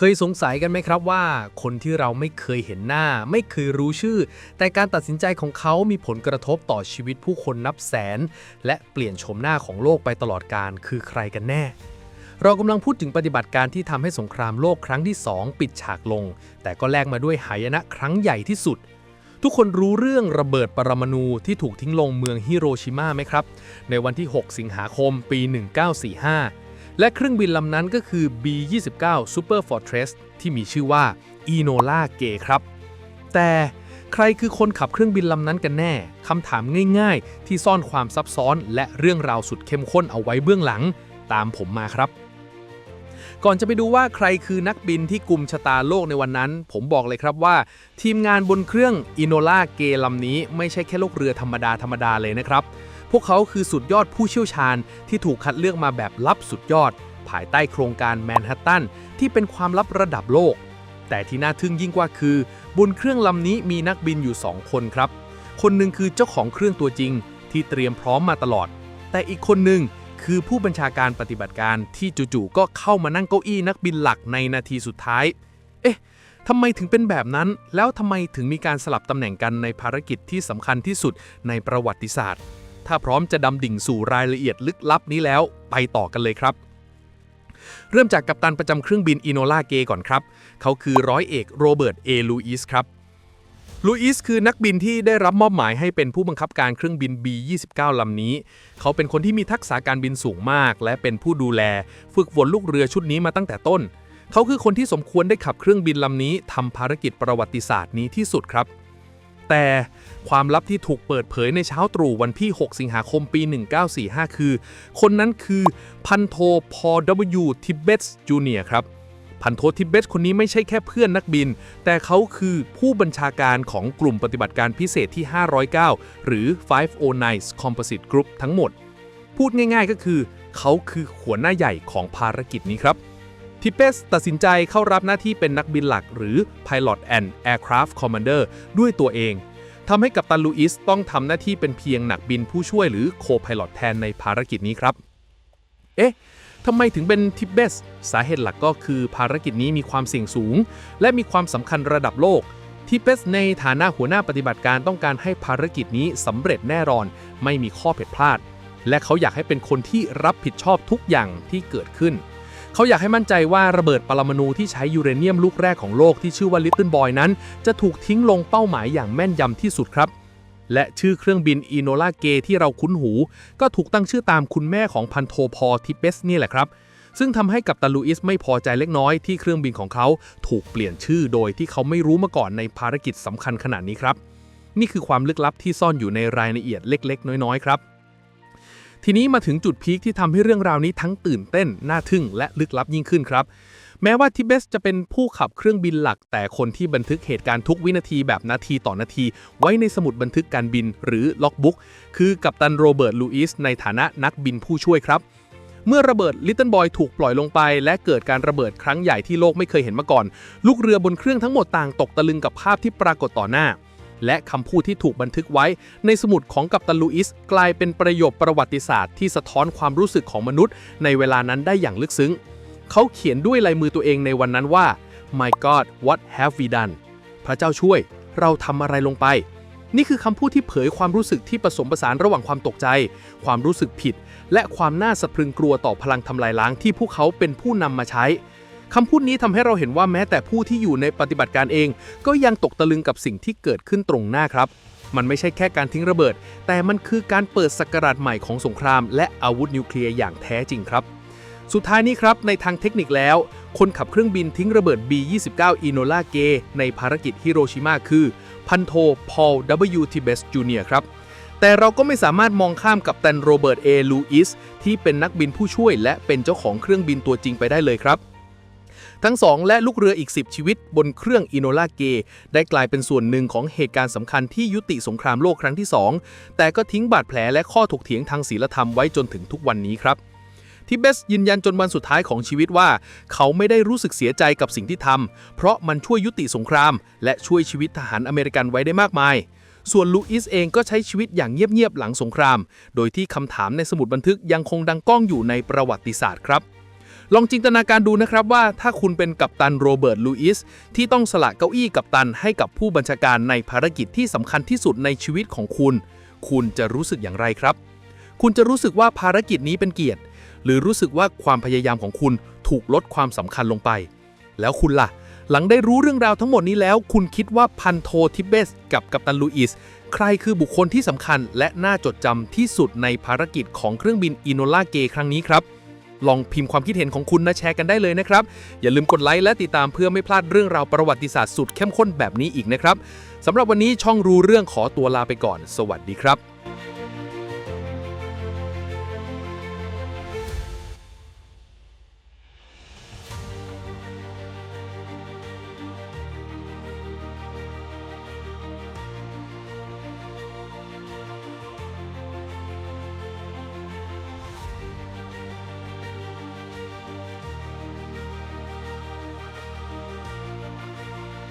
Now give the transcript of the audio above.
เคยสงสัยกันไหมครับว่า คนที่เราไม่เคยเห็นหน้า ไม่เคยรู้ชื่อ แต่การตัดสินใจของเขามีผลกระทบต่อชีวิตผู้คนนับแสน และเปลี่ยนโฉมหน้าของโลกไปตลอดการคือใครกันแน่ เรากำลังพูดถึงปฏิบัติการที่ทำให้สงครามโลกครั้งที่ 2 ปิดฉากลง แต่ก็แลกมาด้วยหายนะครั้งใหญ่ที่สุดทุกคนรู้เรื่องระเบิดปรมาณูที่ถูกทิ้งลงเมืองฮิโรชิมาไหมครับ ในวันที่ 6 สิงหาคมปี 1945 และเครื่องบินลำนั้นก็คือ B-29 Super Fortress ที่มีชื่อว่า Enola Gay ครับ แต่ใครคือคนขับเครื่องบินลำนั้นกันแน่คำถามง่ายๆ ที่ซ่อนความซับซ้อนและเรื่องราวสุดเข้มข้นเอาไว้เบื้องหลัง ตามผมมาครับ ก่อนจะไปดูว่าใครคือนักบินที่กลุ่มชะตาโลกในวันนั้น ผมบอกเลยครับว่า ทีมงานบนเครื่องอินโนล่าเกลำนี้ไม่ใช่แค่ลูกเรือธรรมดาธรรมดาเลยนะครับ พวกเขาคือสุดยอดผู้เชี่ยวชาญที่ถูกคัดเลือกมาแบบลับสุดยอด ภายใต้โครงการแมนฮัตตันที่เป็นความลับระดับโลก แต่ที่น่าทึ่งยิ่งกว่าคือ บนเครื่องลำนี้มีนักบินอยู่ 2 คนครับ คนหนึ่งคือเจ้าของเครื่องตัวจริง ที่เตรียมพร้อมมาตลอด แต่อีกคนหนึ่งคือผู้บัญชาการปฏิบัติการที่จู่ๆก็เข้ามานั่งเก้าอี้นักบินหลักในนาทีสุดท้าย เอ๊ะทำไมถึงเป็นแบบนั้น แล้วทำไมถึงมีการสลับตำแหน่งกันในภารกิจที่สำคัญที่สุดในประวัติศาสตร์ ถ้าพร้อมจะดำดิ่งสู่รายละเอียดลึกลับนี้แล้ว ไปต่อกันเลยครับ เริ่มจากกัปตันประจำเครื่องบินอิโนลาเกก่อนครับ เขาคือร้อยเอกโรเบิร์ตเอลูอิสครับลูอิสคือนักบินที่ได้รับมอบหมายให้เป็นผู้บังคับการเครื่องบิน B-29 ลำนี้ เขาเป็นคนที่มีทักษะการบินสูงมาก และเป็นผู้ดูแล ฝึกฝนลูกเรือชุดนี้มาตั้งแต่ต้น เขาคือคนที่สมควรได้ขับเครื่องบินลำนี้ทำภารกิจประวัติศาสตร์นี้ที่สุดครับ แต่ความลับที่ถูกเปิดเผยในเช้าตรู่วันที่ 6 สิงหาคมปี 1945 คือ คนนั้นคือพันโทพอ W ทิเบตส์จูเนียครับ พันโททิเบตคนนี้ไม่ใช่แค่เพื่อนนักบิน แต่เขาคือผู้บัญชาการของกลุ่มปฏิบัติการพิเศษที่ 509 หรือ 509 Composite Group ทั้งหมด พูดง่ายๆก็คือ เขาคือหัวหน้าใหญ่ของภารกิจนี้ครับทิเปสตัดสินใจเข้ารับหน้าที่เป็นนักบินหลักหรือ Pilot and Aircraft Commander ด้วยตัวเอง ทำให้กัปตันลูอิสต้องทำหน้าที่เป็นเพียงหนักบินผู้ช่วยหรือ Co-Pilot แทนในภารกิจนี้ครับ เอ๊ะทำไมถึงเป็นทิเบส สาเหตุหลักก็คือภารกิจนี้มีความเสี่ยงสูง และมีความสำคัญระดับโลก ทิเบสในฐานะหัวหน้าปฏิบัติการต้องการให้ภารกิจนี้สำเร็จแน่นอน ไม่มีข้อผิดพลาด และเขาอยากให้เป็นคนที่รับผิดชอบทุกอย่างที่เกิดขึ้น เขาอยากให้มั่นใจว่าระเบิดปรมาณูที่ใช้ยูเรเนียมลูกแรกของโลกที่ชื่อว่าลิตเติ้ลบอยนั้น จะถูกทิ้งลงเป้าหมายอย่างแม่นยำที่สุดครับ และชื่อเครื่องบินอีโนลาเกที่เราคุ้นหู ก็ถูกตั้งชื่อตามคุณแม่ของพันโทพอทิเบสนี่แหละครับ ซึ่งทำให้กับตันลูอิสไม่พอใจเล็กน้อยที่เครื่องบินของเขาถูกเปลี่ยนชื่อโดยที่เขาไม่รู้มาก่อนในภารกิจสำคัญขนาดนี้ครับ นี่คือความลึกลับที่ซ่อนอยู่ในรายละเอียดเล็ก ๆ น้อยๆครับ ทีนี้มาถึงจุดพีคที่ทำให้เรื่องราวนี้ทั้งตื่นเต้น น่าทึ่ง และลึกลับยิ่งขึ้นครับ แม้ว่าทิเบสจะเป็นผู้ขับเครื่องบินหลัก แต่คนที่บันทึกเหตุการณ์ทุกวินาทีแบบนาทีต่อนาที ไว้ในสมุดบันทึกการบินหรือล็อกบุ๊กคือกัปตันโรเบิร์ตลูอิสในฐานะนักบินผู้ช่วยครับเมื่อระเบิดลิตเติ้ลบอยถูกปล่อยลงไป และเกิดการระเบิดครั้งใหญ่ที่โลกไม่เคยเห็นมาก่อน ลูกเรือบนเครื่องทั้งหมดต่างตกตะลึงกับภาพที่ปรากฏต่อหน้า และคำพูดที่ถูกบันทึกไว้ ในสมุดของกัปตันลูอิส กลายเป็นประโยคประวัติศาสตร์ที่สะท้อนความรู้สึกของมนุษย์ ในเวลานั้นได้อย่างลึกซึ้ง เขาเขียนด้วยลายมือตัวเองในวันนั้นว่า My God what have we done พระเจ้าช่วย เราทำอะไรลงไป นี่คือคำพูดที่เผยความรู้สึกที่ผสมผสานระหว่างความตกใจ ความรู้สึกผิด และความน่าสะพรึงกลัวต่อพลังทำลายล้างที่พวกเขาเป็นผู้นำมาใช้ คำพูดนี้ทำให้เราเห็นว่าแม้แต่ผู้ที่อยู่ในปฏิบัติการเอง ก็ยังตกตะลึงกับสิ่งที่เกิดขึ้นตรงหน้าครับ มันไม่ใช่แค่การทิ้งระเบิด แต่มันคือการเปิดศักราชใหม่ของสงคราม และอาวุธนิวเคลียร์อย่างแท้จริงครับ สุดท้ายนี้ครับในทางเทคนิคแล้ว คนขับเครื่องบินทิ้งระเบิด B-29 อีโนลาเกในภารกิจฮิโรชิมาคือ พันโทพอล W. t i b e s Jr. ครับแต่เราก็ไม่สามารถมองข้ามกับตันโรเบิร์ตเอลูอิสที่เป็นนักบินผู้ช่วยและเป็นเจ้าของเครื่องบินตัวจริงไปได้เลยครับ ทั้งสองและลูกเรืออีก 10 ชีวิตบนเครื่องอิโนลาเก ได้กลายเป็นส่วนหนึ่งของเหตุการณ์สำคัญที่ยุติสงครามโลกครั้งที่ 2 แต่ก็ทิ้งบาดแผลและข้อถกเถียงทางศีลธรรมไว้จนถึงทุกวันนี้ครับทิเบสยืนยันจนวันสุดท้ายของชีวิตว่า เขาไม่ได้รู้สึกเสียใจกับสิ่งที่ทำเพราะมันช่วยยุติสงคราม และช่วยชีวิตทหารอเมริกันไว้ได้มากมาย ส่วนลูอิสเองก็ใช้ชีวิตอย่างเงียบๆหลังสงคราม โดยที่คำถามในสมุดบันทึกยังคงดังก้องอยู่ในประวัติศาสตร์ครับ ลองจินตนาการดูนะครับว่าถ้าคุณเป็นกัปตันโรเบิร์ตลูอิสที่ต้องสละเก้าอี้กัปตันให้กับผู้บัญชาการในภารกิจที่สำคัญที่สุดในชีวิตของคุณ คุณจะรู้สึกอย่างไรครับ คุณจะรู้สึกว่าภารกิจนี้เป็นเกียรติ หรือรู้สึกว่าความพยายามของคุณถูกลดความสำคัญลงไป แล้วคุณล่ะ หลังได้รู้เรื่องราวทั้งหมดนี้แล้ว คุณคิดว่าพันโททิเบส กับกัปตันลูอิสใครคือบุคคลที่สำคัญและน่าจดจำที่สุดในภารกิจของเครื่องบินอินโนลาเกครั้งนี้ครับ ลองพิมพ์ความคิดเห็นของคุณนะแชร์กันได้เลยนะครับ อย่าลืมกดไลค์และติดตามเพื่อไม่พลาดเรื่องราวประวัติศาสตร์สุดเข้มข้นแบบนี้อีกนะครับสำหรับวันนี้ช่องรู้เรื่องขอตัวลาไปก่อน สวัสดีครับ